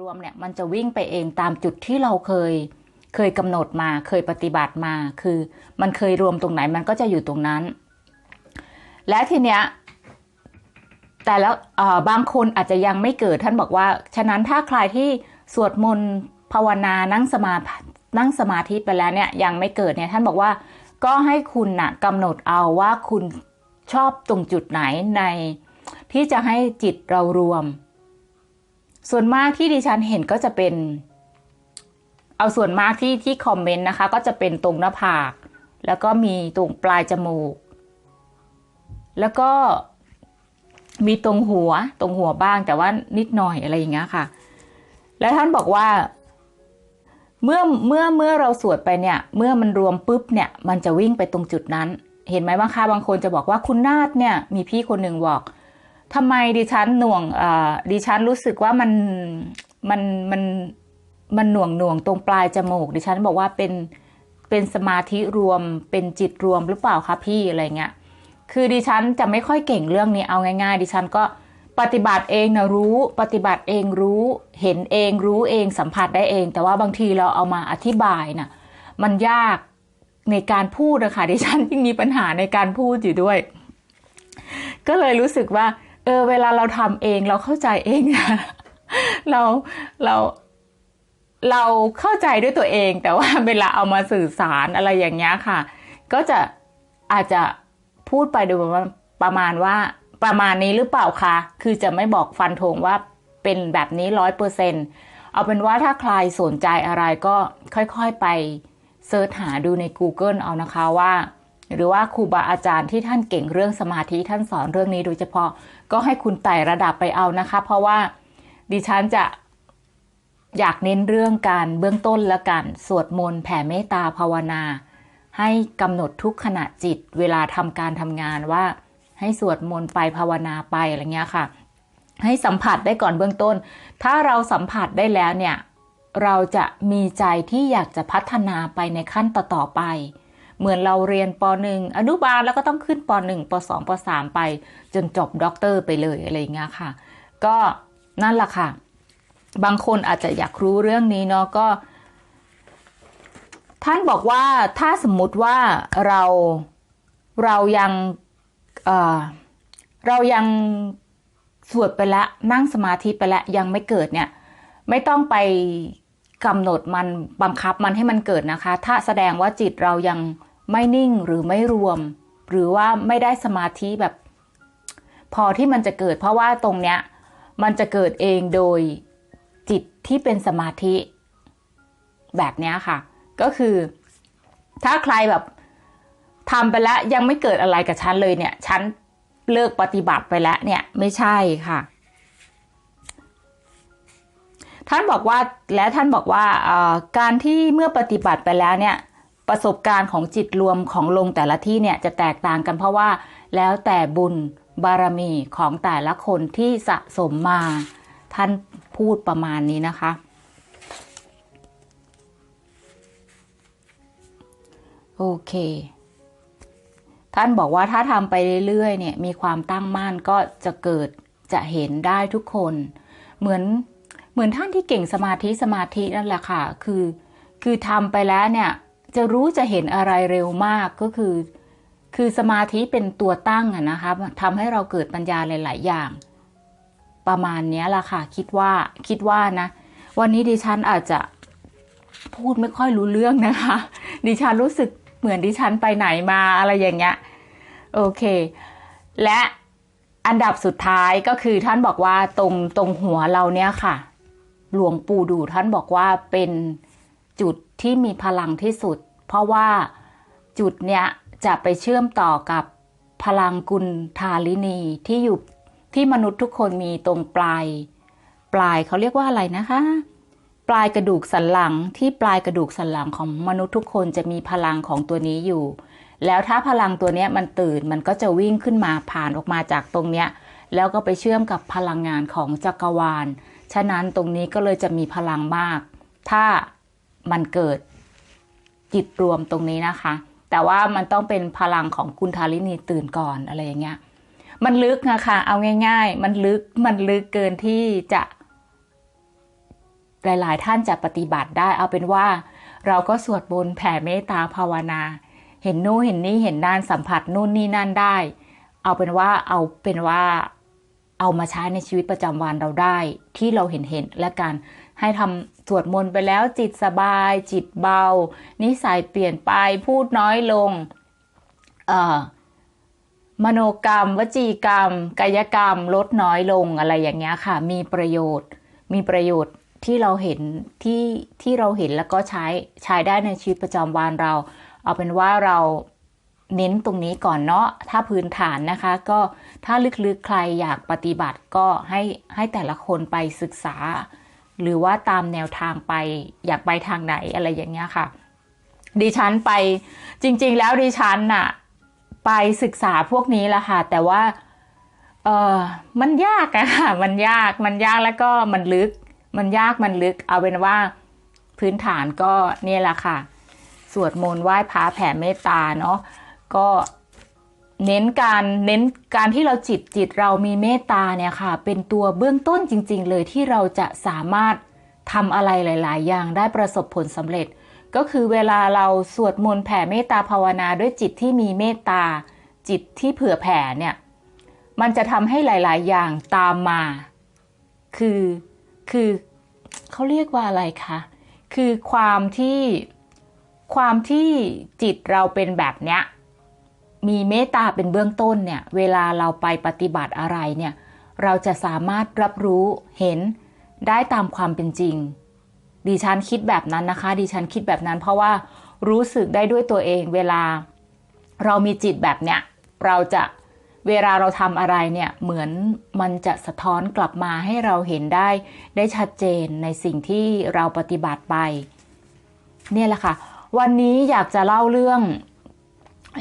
รวมเนี่ยมันจะวิ่งไปเองตามจุดที่เราเคยเคยกำหนดมาเคยปฏิบัติมา คือมันเคยรวมตรงไหนมันก็จะอยู่ตรงนั้น และทีเนี้ยแต่แล้วบางคนอาจจะยังไม่เกิดท่านบอกว่า ฉะนั้นถ้าใครที่สวดมนต์ภาวนานั่งสมานั่งสมาธิไปแล้วเนี่ยยังไม่เกิดเนี่ยท่านบอกว่าก็ให้คุณนะ่ะกำหนดเอาว่าคุณชอบตรงจุดไหนในที่จะให้จิตเรารวม ส่วนมากที่ดิฉันเห็นก็จะเป็น เอาส่วนมากที่ที่คอมเมนต์นะคะ ก็จะเป็นตรงหน้าผาก แล้วก็มีตรงปลายจมูก แล้วก็มีตรงหัวตรงหัวบ้างแต่ว่านิดหน่อยอะไรอย่างเงี้ยค่ะ แล้วท่านบอกว่า เมื่อเมื่อเมื่อเราสวดไปเนี่ย เมื่อมันรวมปุ๊บเนี่ย มันจะวิ่งไปตรงจุดนั้น เห็นไหมบางคะบางคนจะบอกว่าคุณนาฏเนี่ย มีพี่คนหนึ่งบอก ทำไมดิฉันหน่วงดิฉันรู้สึกว่ามันมันมันมันหน่วงหน่วงตรงปลายจมูก ดิฉันบอกว่าเป็นเป็นสมาธิรวมเป็นจิตรวมหรือเปล่าคะพี่อะไรเงี้ยคือดิฉันจะไม่ค่อยเก่งเรื่องนี้เอาง่าย ๆ ดิฉันก็ปฏิบัติเองนะรู้ ปฏิบัติเองรู้ เห็นเองรู้เองสัมผัสได้เอง แต่ว่าบางทีเราเอามาอธิบายนะ่ะมันยากในการพูดนะคะดิฉันยิ่งมีปัญหาในการพูดอยู่ด้วย ก็เลยรู้สึกว่า เออเวลาเราทำเองเราเข้าใจเองนะเราเราเราเข้าใจด้วยตัวเอง แต่ว่าเวลาเอามาสื่อสารอะไรอย่างเงี้ยค่ะ ก็จะอาจจะพูดไปโดยประมาณว่าประมาณนี้หรือเปล่าคะคือจะไม่บอกฟันธงว่าเป็นแบบนี้ร้อยเปอร์เซ็นเอาเป็นว่าถ้าใครสนใจอะไรก็ค่อยๆไปเซิร์ชหาดูใน Google เอานะคะว่า หรือว่าครูบาอาจารย์ที่ท่านเก่งเรื่องสมาธิท่านสอนเรื่องนี้โดยเฉพาะก็ให้คุณไต่ระดับไปเอานะคะ เพราะว่าดิฉันจะอยากเน้นเรื่องการเบื้องต้นและกันสวดมนต์แผ่เมตตาภาวนา ให้กำหนดทุกขณะจิตเวลาทำการทำงานว่า ให้สวดมนต์ไปภาวนาไปอะไรเงี้ยค่ะ ให้สัมผัสได้ก่อนเบื้องต้น ถ้าเราสัมผัสได้แล้วเนี่ย เราจะมีใจที่อยากจะพัฒนาไปในขั้นต่อๆไป เหมือนเราเรียนป .1 อนุบาลแล้วก็ต้องขึ้นป .1 ป .2 ป .3 ไป จนจบด็อกเตอร์ไปเลยอะไรเงี้ยค่ะ ก็นั่นแหละค่ะ บางคนอาจจะอยากรู้เรื่องนี้เนาะก็ ท่านบอกว่าถ้าสมมุติว่าเราเรายังเเรายังสวดไปแล้วนั่งสมาธิไปแล้วยังไม่เกิดเนี่ย ไม่ต้องไป กำหนดมันบังคับมันให้มันเกิดนะคะ ถ้าแสดงว่าจิตเรายังไม่นิ่งหรือไม่รวม หรือว่าไม่ได้สมาธิแบบ พอที่มันจะเกิด เพราะว่าตรงเนี้ย มันจะเกิดเองโดยจิตที่เป็นสมาธิ แบบนี้ค่ะ ก็คือ ถ้าใครแบบทำไปแล้วยังไม่เกิดอะไรกับฉันเลยเนี่ย ฉันเลิกปฏิบัติไปแล้วเนี่ย ไม่ใช่ค่ะ ท่านบอกว่าและท่านบอกว่าการที่เมื่อปฏิบัติไปแล้วเนี่ยประสบการณ์ของจิตรวมของลงแต่ละที่เนี่ยจะแตกต่างกันเพราะว่าแล้วแต่บุญบารมีของแต่ละคนที่สะสมมา ท่านพูดประมาณนี้นะคะ โอเค ท่านบอกว่าถ้าทำไปเรื่อยๆเนี่ยมีความตั้งมั่นก็จะเกิดจะเห็นได้ทุกคน เหมือน เหมือนท่านที่เก่งสมาธิสมาธินั่นแหละค่ะ คือ คือทำไปแล้วเนี่ย จะรู้จะเห็นอะไรเร็วมากก็คือ คือสมาธิเป็นตัวตั้งอะนะคะทำให้เราเกิดปัญญาหลาย ๆ อย่าง ประมาณนี้ละค่ะ คิดว่าคิดว่านะ วันนี้ดิฉันอาจจะพูดไม่ค่อยรู้เรื่องนะคะ ดิฉันรู้สึกเหมือนดิฉันไปไหนมาอะไรอย่างเงี้ยโอเค และอันดับสุดท้ายก็คือท่านบอกว่าตรงตรงหัวเราเนี้ยค่ะ หลวงปู่ดูท่านบอกว่าเป็นจุดที่มีพลังที่สุด เพราะว่าจุดเนี้ยจะไปเชื่อมต่อกับพลังกุลธาลินีที่อยู่ที่มนุษย์ทุกคนมีตรงปลาย ปลายเขาเรียกว่าอะไรนะคะ ปลายกระดูกสันหลังที่ปลายกระดูกสันหลังของมนุษย์ทุกคนจะมีพลังของตัวนี้อยู่ แล้วถ้าพลังตัวนี้มันตื่นมันก็จะวิ่งขึ้นมาผ่านออกมาจากตรงเนี้ยแล้วก็ไปเชื่อมกับพลังงานของจักรวาล ฉะนั้นตรงนี้ก็เลยจะมีพลังมาก ถ้ามันเกิดจิตรวมตรงนี้นะคะ แต่ว่ามันต้องเป็นพลังของคุณทารินีตื่นก่อนอะไรอย่างเงี้ย มันลึกนะคะเอาง่าย ๆ มันลึกมันลึกเกินที่จะ หลาย ๆ ท่านจะปฏิบัติได้ เอาเป็นว่าเราก็สวดมนต์แผ่เมตตาภาวนา เห็นนู่นเห็นนี่เห็นนั่นสัมผัสนู่นนี่นั่นได้ เอาเป็นว่าเอาเป็นว่า เอามาใช้ในชีวิตประจำวันเราได้ที่เราเห็นเห็นและกันให้ทำสวดมนต์ไปแล้วจิตสบาย จิตเบา นิสัยเปลี่ยนไปพูดน้อยลงเอ่อมโนกรรม วจีกรรม กายกรรม ลดน้อยลงอะไรอย่างเงี้ยค่ะ มีประโยชน์ มีประโยชน์ที่เราเห็นที่ที่เราเห็นแล้วก็ใช้ใช้ได้ในชีวิตประจำวันเรา เอาเป็นว่าเรา เน้นตรงนี้ก่อนเนาะถ้าพื้นฐานนะคะ ก็ถ้าลึกๆใครอยากปฏิบัติก็ให้ให้แต่ละคนไปศึกษา หรือว่าตามแนวทางไปอยากไปทางไหนอะไรอย่างเงี้ยค่ะ ดิฉันไปจริง ๆ แล้วดิฉันน่ะไปศึกษาพวกนี้แหละค่ะ แต่ว่าเออมันยากอะค่ะ มันยาก มันยากแล้วก็มันลึก มันยาก มันลึก เอาเป็นว่าพื้นฐานก็เนี่ยแหละค่ะ สวดมนต์ไหว้พระแผ่เมตตาเนาะ ก็เน้นการเน้นการที่เราจิตจิตเรามีเมตตาเนี่ยค่ะ เป็นตัวเบื้องต้นจริง ๆ เลยที่เราจะสามารถทำอะไรหลาย ๆ อย่างได้ประสบผลสำเร็จ ก็คือเวลาเราสวดมนต์แผ่เมตตาภาวนาด้วยจิตที่มีเมตตา จิตที่เผื่อแผ่เนี่ยมันจะทำให้หลาย ๆ อย่างตามมา คือคือเขาเรียกว่าอะไรคะคือความที่ความที่จิตเราเป็นแบบเนี้ย มีเมตตาเป็นเบื้องต้นเนี่ย เวลาเราไปปฏิบัติอะไรเนี่ย เราจะสามารถรับรู้เห็นได้ตามความเป็นจริง ดิฉันคิดแบบนั้นนะคะ ดิฉันคิดแบบนั้น เพราะว่ารู้สึกได้ด้วยตัวเอง เวลาเรามีจิตแบบเนี้ยเราจะเวลาเราทำอะไรเนี่ยเหมือนมันจะสะท้อนกลับมาให้เราเห็นได้ได้ชัดเจนในสิ่งที่เราปฏิบัติไป เนี่ยแหละค่ะ วันนี้อยากจะเล่าเรื่อง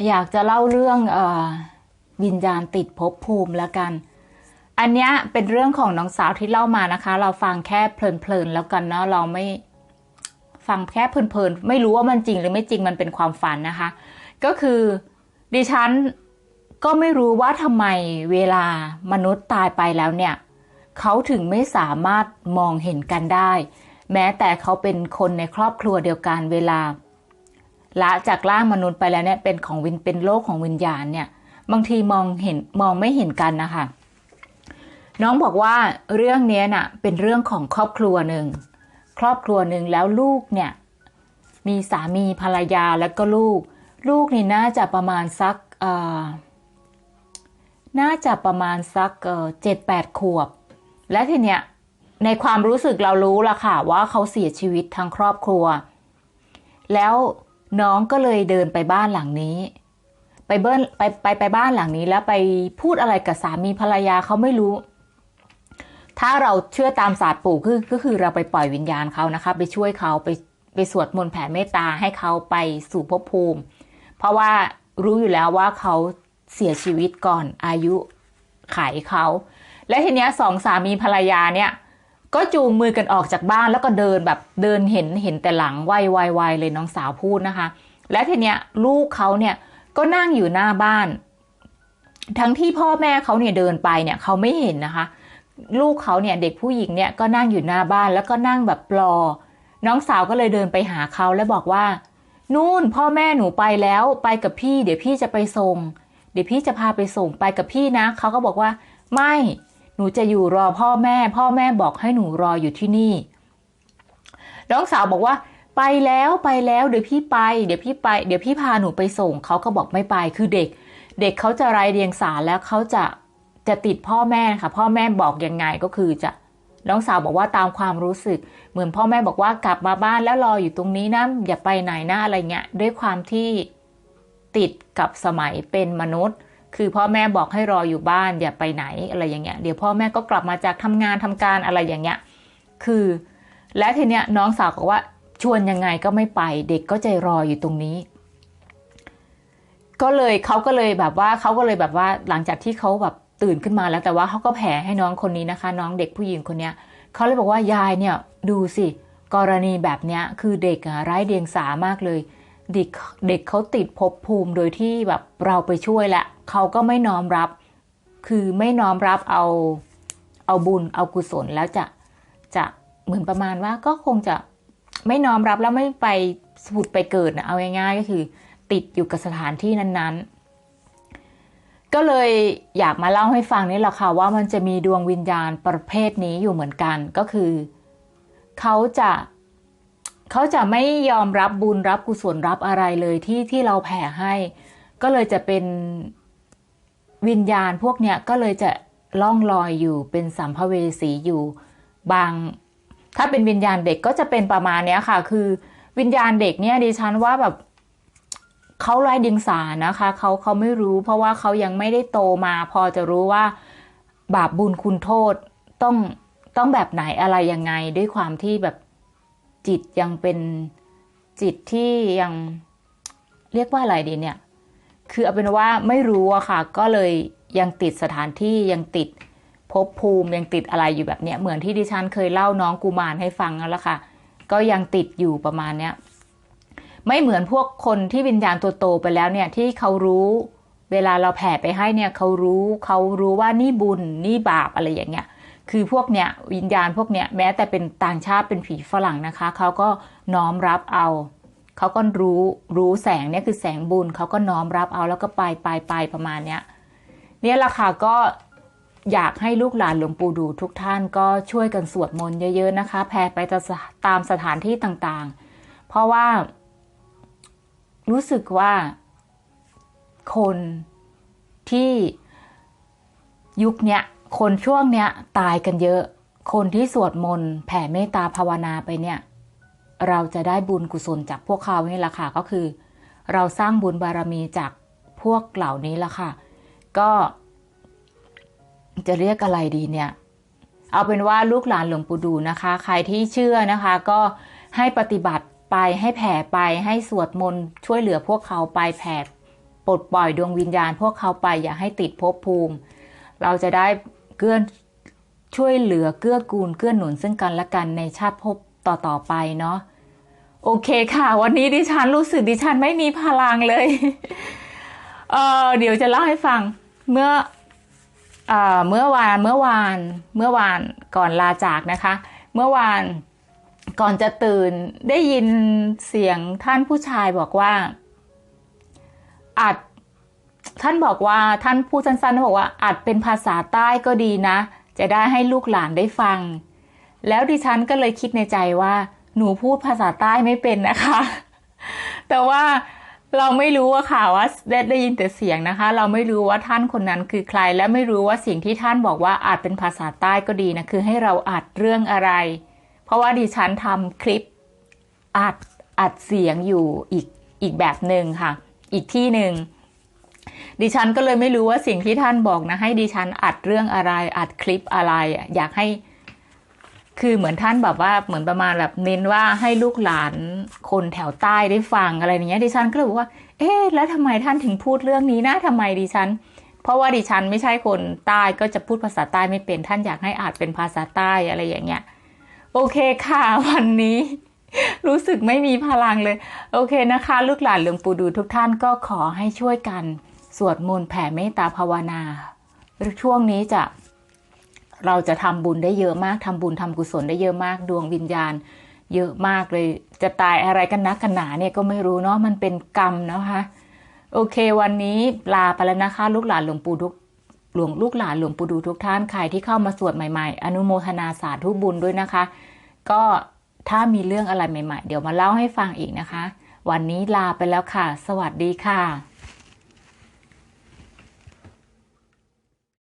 อยากจะเล่าเรื่องออวิญญาณติดภพภูมิแล้วกัน อันเนี้ยเป็นเรื่องของน้องสาวที่เล่ามานะคะ เราฟังแค่เพลินๆแล้วกันเนาะเราไม่ฟังแค่เพลินๆไม่รู้ว่ามันจริงหรือไม่จริงมันเป็นความฝันนะคะ ก็คือดิฉันก็ไม่รู้ว่าทำไมเวลามนุษย์ตายไปแล้วเนี่ยเขาถึงไม่สามารถมองเห็นกันได้ แม้แต่เขาเป็นคนในครอบครัวเดียวกันเวลา ละจากร่างมนุษย์ไปแล้วเนี่ยเป็นของวินเป็นโลกของวิญญาณเนี่ย บางทีมองเห็นมองไม่เห็นกันนะคะน้องบอกว่าเรื่องนี้น่ะเป็นเรื่องของครอบครัวหนึ่งครอบครัวหนึ่งแล้วลูกเนี่ยมีสามีภรรยาแล้วก็ลูก ลูกนี่น่าจะประมาณสักอ่อน่าจะประมาณสักเจ็ดแปดขวบ และทีเนี้ยในความรู้สึกเรารู้ละค่ะว่าเขาเสียชีวิตทั้งครอบครัว แล้ว น้องก็เลยเดินไปบ้านหลังนี้ ไปเบิ้ลไปไปไปบ้านหลังนี้ แล้วไปพูดอะไรกับสามีภรรยาเขาไม่รู้ ถ้าเราเชื่อตามศาสตร์ปู่คือก็คือเราไปปล่อยวิญญาณเขานะคะ ไปช่วยเขาไปไปสวดมนต์แผ่เมตตาให้เขาไปสู่ภพภูมิ เพราะว่ารู้อยู่แล้วว่าเขาเสียชีวิตก่อนอายุไขเขา และทีเนี้ยสองสามีภรรยาเนี่ย ก็จูงมือกันออกจากบ้านแล้วก็เดินแบบเดินเห็นเห็นแต่หลังไวไวไวเลยน้องสาวพูดนะคะ และทีเนี้ยลูกเขาเนี่ยก็นั่งอยู่หน้าบ้าน ทั้งที่พ่อแม่เขาเนี่ยเดินไปเนี่ยเขาไม่เห็นนะคะ ลูกเขาเนี่ยเด็กผู้หญิงเนี่ยก็นั่งอยู่หน้าบ้านแล้วก็นั่งแบบปลอ น้องสาวก็เลยเดินไปหาเขาแล้วบอกว่า นู่นพ่อแม่หนูไปแล้วไปกับพี่ เดี๋ยวพี่จะไปส่ง เดี๋ยวพี่จะพาไปส่งไปกับพี่นะเขาก็บอกว่าไม่ นูจะอยู่รอพ่อแม่ พ่อแม่บอกให้หนูรออยู่ที่นี่ น้องสาวบอกว่า ไปแล้วไปแล้วเดี๋ยวพี่ไป เดี๋ยวพี่ไป เดี๋ยวพี่พาหนูไปส่งเขาก็บอกไม่ไปคือเด็ก เด็กเขาจะไร้เดียงสาแล้วเขาจะจะติดพ่อแม่ค่ะ พ่อแม่บอกยังไงก็คือจะน้องสาวบอกว่าตามความรู้สึก เหมือนพ่อแม่บอกว่ากลับมาบ้านแล้วรออยู่ตรงนี้นะอย่าไปไหนนะอะไรเงี้ยด้วยความที่ติดกับสมัยเป็นมนุษย์ คือพ่อแม่บอกให้รออยู่บ้านอย่าไปไหนอะไรอย่างเงี้ยเดี๋ยวพ่อแม่ก็กลับมาจากทำงานทำการอะไรอย่างเงี้ยคือ และทีเนี้ยน้องสาวบอกว่าชวนยังไงก็ไม่ไป เด็กก็ใจรออยู่ตรงนี้ ก็เลยเขาก็เลยแบบว่าเขาก็เลยแบบว่าหลังจากที่เขาแบบตื่นขึ้นมาแล้วแต่ว่าเขาก็แผ่ให้น้องคนนี้นะคะ น้องเด็กผู้หญิงคนเนี้ยเขาเลยบอกว่ายายเนี่ยดูสิกรณีแบบเนี้ยคือเด็กอะไร้เดียงสามากเลย เด็กเด็กเขาติดภพภูมิโดยที่แบบเราไปช่วยแหละเขาก็ไม่น้อมรับ คือไม่น้อมรับเอาเอาบุญเอากุศลแล้วจะจะเหมือนประมาณว่าก็คงจะไม่น้อมรับแล้วไม่ไปสผุดไปเกิดนะเอาง่ายๆก็คือ ติดอยู่กับสถานที่นั้นๆ ก็เลยอยากมาเล่าให้ฟังนี่แหละค่ะว่ามันจะมีดวงวิญญาณประเภทนี้อยู่เหมือนกันก็คือ เขาจะ เขาจะไม่ยอมรับบุญรับกุศลรับอะไรเลยที่ที่เราแผ่ให้ ก็เลยจะเป็นวิญญาณพวกเนี้ยก็เลยจะล่องลอยอยู่เป็นสัมภเวสีอยู่บาง ถ้าเป็นวิญญาณเด็กก็จะเป็นประมาณเนี้ยค่ะ คือวิญญาณเด็กเนี่ยดิฉันว่าแบบเขาไร้ดิงสานะคะเขาเขาไม่รู้ เพราะว่าเขายังไม่ได้โตมา พอจะรู้ว่าบาปบุญคุณโทษต้องต้องแบบไหนอะไรยังไงด้วยความที่แบบ จิตยังเป็นจิตที่ยังเรียกว่าอะไรดีเนี่ย คือเอาเป็นว่าไม่รู้อะค่ะ ก็เลยยังติดสถานที่ยังติดภพภูมิยังติดอะไรอยู่แบบเนี้ยเหมือนที่ดิฉันเคยเล่าน้องกุมารให้ฟังนั่นแหละค่ะ ก็ยังติดอยู่ประมาณเนี้ยไม่เหมือนพวกคนที่วิญญาณตัวโตไปแล้วเนี่ยที่เขารู้เวลาเราแผ่ไปให้เนี่ยเขารู้เขารู้ว่านี่บุญนี่บาปอะไรอย่างเงี้ย คือพวกเนี้ยวิญญาณพวกเนี้ยแม้แต่เป็นต่างชาติเป็นผีฝรั่งนะคะเขาก็น้อมรับเอาเขาก็รู้รู้แสงเนี่ยคือแสงบุญเขาก็น้อมรับเอาแล้วก็ไปไปไปประมาณเนี้ยเนี่ยละค่ะก็อยากให้ลูกหลานหลวงปู่ดูทุกท่านก็ช่วยกันสวดมนต์เยอะ ๆนะคะ แผ่ไปตามสถานที่ต่างๆ เพราะว่า รู้สึกว่าคนที่ยุคเนี้ย คนช่วงเนี้ยตายกันเยอะ คนที่สวดมนต์แผ่เมตตาภาวนาไปเนี่ย เราจะได้บุญกุศลจากพวกเขานี่แหละค่ะก็คือ เราสร้างบุญบารมีจากพวกเหล่านี้ละค่ะ ก็จะเรียกอะไรดีเนี่ย เอาเป็นว่าลูกหลานหลวงปู่ดูนะคะ ใครที่เชื่อนะคะ ก็ให้ปฏิบัติไปให้แผ่ไปให้สวดมนต์ช่วยเหลือพวกเขาไปแผ่ปลดปล่อยดวงวิญญาณ พวกเขาไปอย่าให้ติดภพภูมิ เราจะได้ เกื้อช่วยเหลือเกื้อกูลเกื้อหนุนซึ่งกันและกันในชาติภพต่อๆไปเนาะโอเคค่ะ วันนี้ดิฉันรู้สึกดิฉันไม่มีพลังเลยเออเดี๋ยวจะเล่าให้ฟังเมื่อเอ่อเมื่อวานเมื่อวานเมื่อวานก่อนลาจากนะคะ เมื่อวานก่อนจะตื่นได้ยินเสียงท่านผู้ชายบอกว่าอัด ท่านบอกว่าท่านพูดสั้นๆบอกว่าอัดเป็นภาษาใต้ก็ดีนะ จะได้ให้ลูกหลานได้ฟัง แล้วดิฉันก็เลยคิดในใจว่า หนูพูดภาษาใต้ไม่เป็นนะคะ แต่ว่าเราไม่รู้ว่าค่ะว่าได้ได้ยินแต่เสียงนะคะ เราไม่รู้ว่าท่านคนนั้นคือใคร และไม่รู้ว่าสิ่งที่ท่านบอกว่าอาจเป็นภาษาใต้ก็ดีนะคือให้เราอัดเรื่องอะไร เพราะว่าดิฉันทำคลิปอัดอัดเสียงอยู่อีกอีกแบบหนึ่งค่ะ อีกที่หนึ่ง ดิฉันก็เลยไม่รู้ว่าสิ่งที่ท่านบอกนะให้ดิฉันอัดเรื่องอะไรอัดคลิปอะไรอยากให้ คือเหมือนท่านแบบว่าเหมือนประมาณแบบเน้นว่าให้ลูกหลานคนแถวใต้ได้ฟังอะไรอย่างเงี้ยดิฉันก็เลยบอกว่า เอ๊ะแล้วทำไมท่านถึงพูดเรื่องนี้นะทำไมดิฉัน เพราะว่าดิฉันไม่ใช่คนใต้ก็จะพูดภาษาใต้ไม่เป็นท่านอยากให้อานเป็นภาษาใต้อะไรอย่างเงี้ยโอเคค่ะวันนี้รู้สึกไม่มีพลังเลย โอเคนะคะ ลูกหลานหลวงปู่ดูทุกท่านก็ขอให้ช่วยกัน สวดมนต์แผ่เมตตาภาวนา ช่วงนี้จะเราจะทำบุญได้เยอะมากทำบุญทำกุศลได้เยอะมากดวงวิญญาณ เยอะมากเลย จะตายอะไรกันนักกันหนาเนี่ยก็ไม่รู้เนาะมันเป็นกรรมนะคะโอเค วันนี้ลาไปแล้วนะคะ ลูกหลานหลวงปู่ทุกหลวงลูกหลานหลวงปู่ดูทุกท่านใครที่เข้ามาสวดใหม่ๆ อนุโมทนาสาธุบุญด้วยนะคะ ก็ถ้ามีเรื่องอะไรใหม่ๆ เดี๋ยวมาเล่าให้ฟังอีกนะคะ วันนี้ลาไปแล้วค่ะ สวัสดีค่ะ